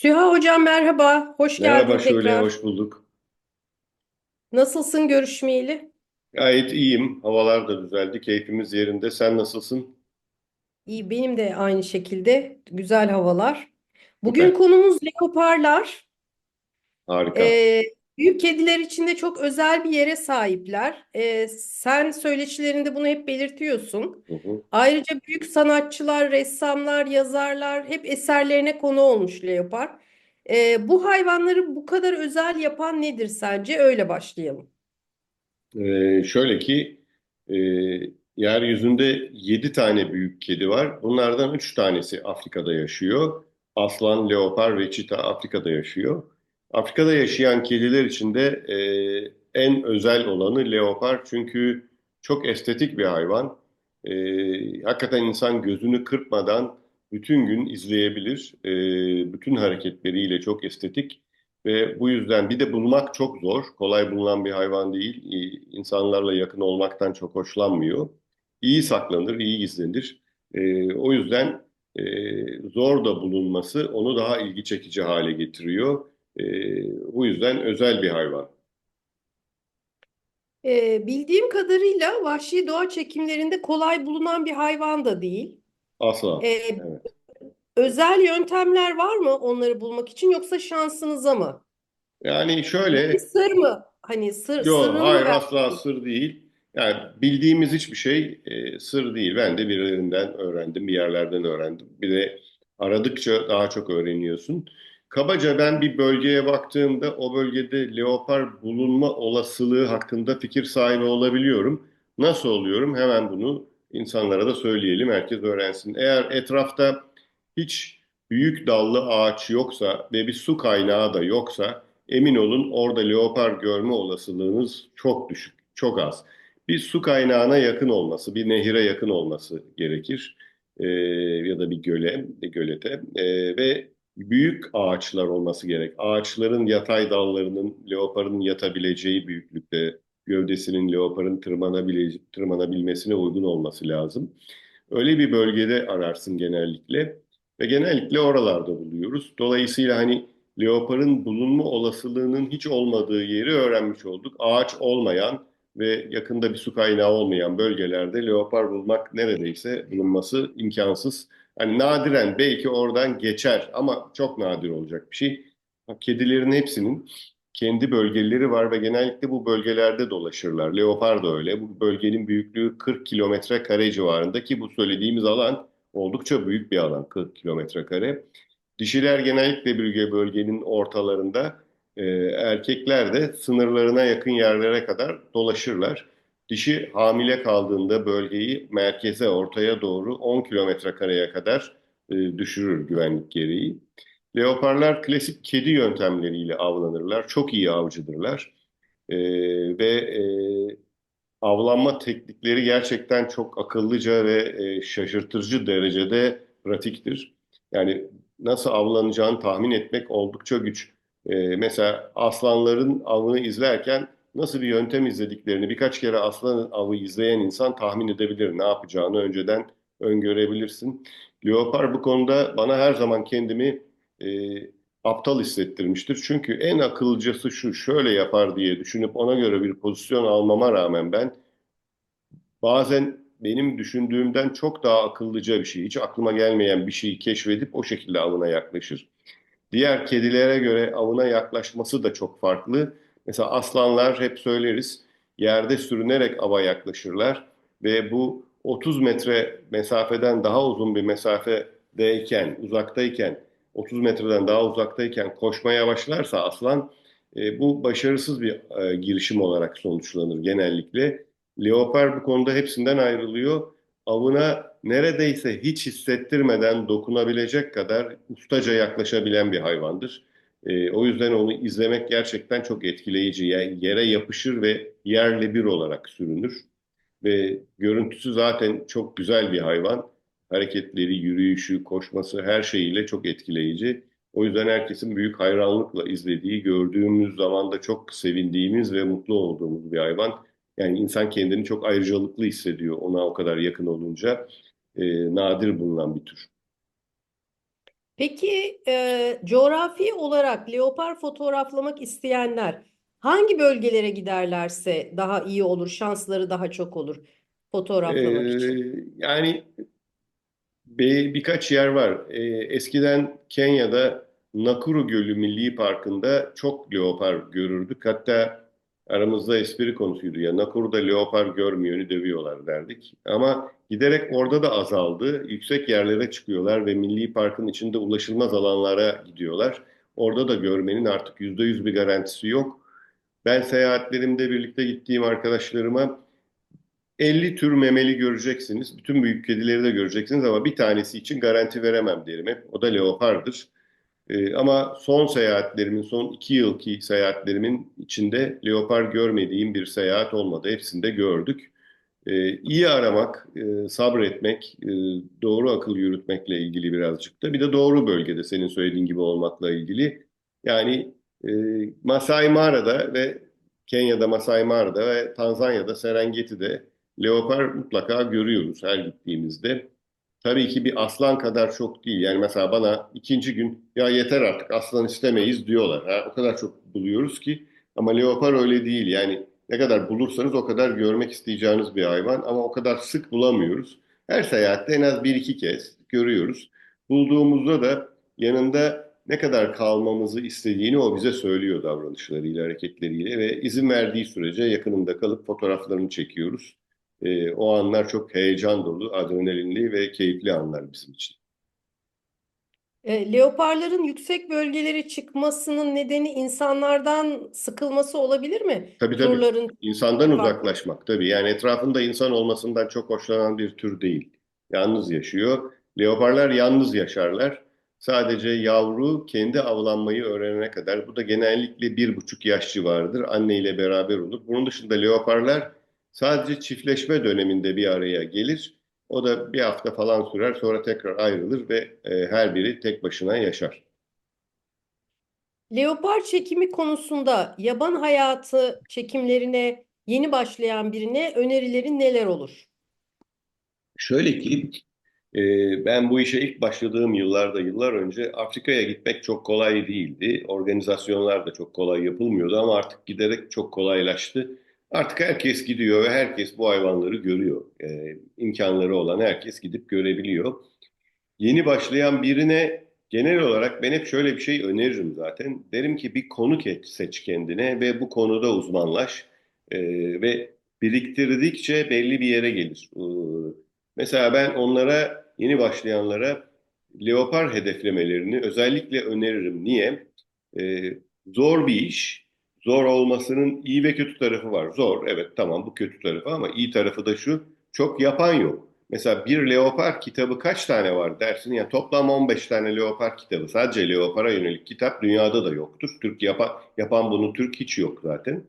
Süha hocam merhaba, hoş Merhaba geldin Şule, tekrar. hoş bulduk. Nasılsın görüşmeyeli? Gayet iyiyim. Havalar da düzeldi. Keyfimiz yerinde. Sen nasılsın? İyi, benim de aynı şekilde güzel havalar. Bugün Süper. konumuz leoparlar. Harika. Ee, büyük kediler için de çok özel bir yere sahipler. Ee, sen söyleşilerinde bunu hep belirtiyorsun. Hı hı. Ayrıca büyük sanatçılar, ressamlar, yazarlar hep eserlerine konu olmuş leopar. Ee, bu hayvanları bu kadar özel yapan nedir sence? Öyle başlayalım. Ee, şöyle ki e, yeryüzünde 7 tane büyük kedi var. Bunlardan 3 tanesi Afrika'da yaşıyor. Aslan, leopar ve çita Afrika'da yaşıyor. Afrika'da yaşayan kediler içinde e, en özel olanı leopar çünkü çok estetik bir hayvan. E, hakikaten insan gözünü kırpmadan bütün gün izleyebilir. E, bütün hareketleriyle çok estetik. Ve bu yüzden bir de bulmak çok zor. Kolay bulunan bir hayvan değil. İnsanlarla yakın olmaktan çok hoşlanmıyor. İyi saklanır, iyi gizlenir. Ee, o yüzden e, zor da bulunması onu daha ilgi çekici hale getiriyor. Ee, bu yüzden özel bir hayvan. Ee, bildiğim kadarıyla vahşi doğa çekimlerinde kolay bulunan bir hayvan da değil. Asla. Ee, Evet. özel yöntemler var mı onları bulmak için yoksa şansınıza mı? Yani Bu bir şöyle sır mı? Hani sır, Yok, sırrını hayır merak asla sır değil. Yani bildiğimiz hiçbir şey e, sır değil. Ben de birilerinden öğrendim, bir yerlerden öğrendim. Bir de aradıkça daha çok öğreniyorsun. Kabaca ben bir bölgeye baktığımda o bölgede leopar bulunma olasılığı hakkında fikir sahibi olabiliyorum. Nasıl oluyorum? Hemen bunu insanlara da söyleyelim, herkes öğrensin. Eğer etrafta hiç büyük dallı ağaç yoksa ve bir su kaynağı da yoksa Emin olun orada leopar görme olasılığınız çok düşük, çok az. Bir su kaynağına yakın olması, bir nehire yakın olması gerekir. Ee, ya da bir göle, bir gölete. Ee, ve büyük ağaçlar olması gerek. Ağaçların yatay dallarının leoparın yatabileceği büyüklükte, gövdesinin leoparın tırmanabile tırmanabilmesine uygun olması lazım. Öyle bir bölgede ararsın genellikle ve genellikle oralarda buluyoruz. Dolayısıyla hani leoparın bulunma olasılığının hiç olmadığı yeri öğrenmiş olduk. Ağaç olmayan ve yakında bir su kaynağı olmayan bölgelerde leopar bulmak neredeyse bulunması imkansız. Hani nadiren belki oradan geçer ama çok nadir olacak bir şey. Kedilerin hepsinin kendi bölgeleri var ve genellikle bu bölgelerde dolaşırlar. Leopar da öyle. Bu bölgenin büyüklüğü 40 kilometre kare civarında ki bu söylediğimiz alan oldukça büyük bir alan 40 kilometre kare. Dişiler genellikle bölge bölgenin ortalarında, e, erkekler de sınırlarına yakın yerlere kadar dolaşırlar. Dişi hamile kaldığında bölgeyi merkeze, ortaya doğru 10 kilometre kareye kadar e, düşürür güvenlik gereği. Leoparlar klasik kedi yöntemleriyle avlanırlar. Çok iyi avcıdırlar. E, ve e, avlanma teknikleri gerçekten çok akıllıca ve e, şaşırtıcı derecede pratiktir. Yani nasıl avlanacağını tahmin etmek oldukça güç. E, mesela aslanların avını izlerken nasıl bir yöntem izlediklerini birkaç kere aslan avı izleyen insan tahmin edebilir. Ne yapacağını önceden öngörebilirsin. Leopar bu konuda bana her zaman kendimi e, aptal hissettirmiştir. Çünkü en akılcası şu, şöyle yapar diye düşünüp ona göre bir pozisyon almama rağmen ben bazen benim düşündüğümden çok daha akıllıca bir şey, hiç aklıma gelmeyen bir şeyi keşfedip o şekilde avına yaklaşır. Diğer kedilere göre avına yaklaşması da çok farklı. Mesela aslanlar hep söyleriz, yerde sürünerek ava yaklaşırlar ve bu 30 metre mesafeden daha uzun bir mesafedeyken, uzaktayken, 30 metreden daha uzaktayken koşmaya başlarsa aslan e, bu başarısız bir e, girişim olarak sonuçlanır genellikle. Leopar bu konuda hepsinden ayrılıyor. Avına neredeyse hiç hissettirmeden dokunabilecek kadar ustaca yaklaşabilen bir hayvandır. E, o yüzden onu izlemek gerçekten çok etkileyici. Yani yere yapışır ve yerle bir olarak sürünür. Ve görüntüsü zaten çok güzel bir hayvan. Hareketleri, yürüyüşü, koşması her şeyiyle çok etkileyici. O yüzden herkesin büyük hayranlıkla izlediği, gördüğümüz zaman da çok sevindiğimiz ve mutlu olduğumuz bir hayvan. Yani insan kendini çok ayrıcalıklı hissediyor ona o kadar yakın olunca. E, nadir bulunan bir tür. Peki e, coğrafi olarak leopar fotoğraflamak isteyenler hangi bölgelere giderlerse daha iyi olur, şansları daha çok olur fotoğraflamak için? Ee, yani bir, birkaç yer var. Ee, eskiden Kenya'da Nakuru Gölü Milli Parkı'nda çok leopar görürdük. Hatta aramızda espri konusuydu ya Nakuru'da leopar görmeyeni dövüyorlar derdik. Ama giderek orada da azaldı. Yüksek yerlere çıkıyorlar ve Milli Park'ın içinde ulaşılmaz alanlara gidiyorlar. Orada da görmenin artık yüzde yüz bir garantisi yok. Ben seyahatlerimde birlikte gittiğim arkadaşlarıma 50 tür memeli göreceksiniz. Bütün büyük kedileri de göreceksiniz ama bir tanesi için garanti veremem derim hep. O da leopardır. Ee, ama son seyahatlerimin, son iki yılki seyahatlerimin içinde leopar görmediğim bir seyahat olmadı. Hepsini gördük. Ee, iyi aramak, e, sabretmek, e, doğru akıl yürütmekle ilgili birazcık da. Bir de doğru bölgede senin söylediğin gibi olmakla ilgili. Yani e, Masai Mara'da ve Kenya'da Masai Mara'da ve Tanzanya'da Serengeti'de leopar mutlaka görüyoruz her gittiğimizde. Tabii ki bir aslan kadar çok değil. Yani mesela bana ikinci gün ya yeter artık aslan istemeyiz diyorlar. Ha, o kadar çok buluyoruz ki ama leopar öyle değil. Yani ne kadar bulursanız o kadar görmek isteyeceğiniz bir hayvan ama o kadar sık bulamıyoruz. Her seyahatte en az bir iki kez görüyoruz. Bulduğumuzda da yanında ne kadar kalmamızı istediğini o bize söylüyor davranışlarıyla, hareketleriyle ve izin verdiği sürece yakınında kalıp fotoğraflarını çekiyoruz. Ee, o anlar çok heyecan dolu, adrenalinli ve keyifli anlar bizim için. E, leoparların yüksek bölgelere çıkmasının nedeni insanlardan sıkılması olabilir mi? Tabii tabii. Turların İnsandan farklı. uzaklaşmak tabii. Yani etrafında insan olmasından çok hoşlanan bir tür değil. Yalnız yaşıyor. Leoparlar yalnız yaşarlar. Sadece yavru kendi avlanmayı öğrenene kadar. Bu da genellikle bir buçuk yaş civarıdır. Anne ile beraber olur. Bunun dışında leoparlar sadece çiftleşme döneminde bir araya gelir. O da bir hafta falan sürer. Sonra tekrar ayrılır ve e, her biri tek başına yaşar. Leopar çekimi konusunda yaban hayatı çekimlerine yeni başlayan birine önerilerin neler olur? Şöyle ki e, ben bu işe ilk başladığım yıllarda, yıllar önce Afrika'ya gitmek çok kolay değildi. Organizasyonlar da çok kolay yapılmıyordu ama artık giderek çok kolaylaştı. Artık herkes gidiyor ve herkes bu hayvanları görüyor. E, imkanları olan herkes gidip görebiliyor. Yeni başlayan birine genel olarak ben hep şöyle bir şey öneririm zaten. Derim ki bir konu seç kendine ve bu konuda uzmanlaş. E, ve biriktirdikçe belli bir yere gelir. E, Mesela ben onlara, yeni başlayanlara leopar hedeflemelerini özellikle öneririm. Niye? Ee, zor bir iş. Zor olmasının iyi ve kötü tarafı var. Zor, evet tamam bu kötü tarafı ama iyi tarafı da şu, çok yapan yok. Mesela bir leopar kitabı kaç tane var dersin? Ya toplam 15 tane leopar kitabı. Sadece leopara yönelik kitap dünyada da yoktur. Türk yapan, yapan bunu Türk hiç yok zaten.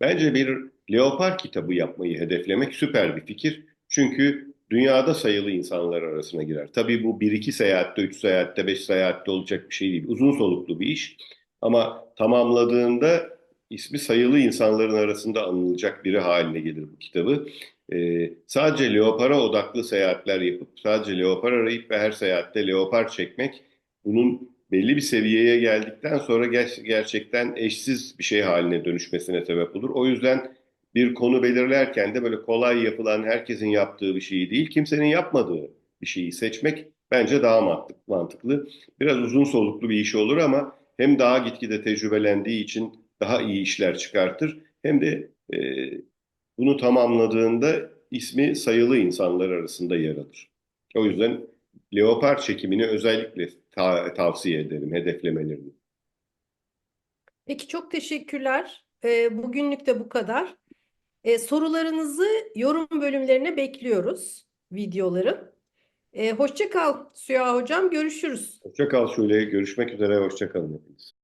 Bence bir leopar kitabı yapmayı hedeflemek süper bir fikir. Çünkü dünyada sayılı insanlar arasına girer. Tabii bu 1-2 seyahatte, 3 seyahatte, 5 seyahatte olacak bir şey değil. Uzun soluklu bir iş. Ama tamamladığında ismi sayılı insanların arasında anılacak biri haline gelir bu kitabı. Ee, sadece leopara odaklı seyahatler yapıp, sadece leopar arayıp ve her seyahatte leopar çekmek, bunun belli bir seviyeye geldikten sonra ger- gerçekten eşsiz bir şey haline dönüşmesine sebep olur. O yüzden bir konu belirlerken de böyle kolay yapılan, herkesin yaptığı bir şeyi değil, kimsenin yapmadığı bir şeyi seçmek bence daha mantık- mantıklı. Biraz uzun soluklu bir iş olur ama hem daha gitgide tecrübelendiği için daha iyi işler çıkartır, hem de e, bunu tamamladığında ismi sayılı insanlar arasında yer alır. O yüzden leopar çekimini özellikle ta- tavsiye ederim, hedeflemelerini. Peki çok teşekkürler. E, bugünlük de bu kadar. E, sorularınızı yorum bölümlerine bekliyoruz videoların. E, hoşça kal Süha Hocam. Görüşürüz. Hoşça kal şöyle, görüşmek üzere, hoşça kalın hepiniz.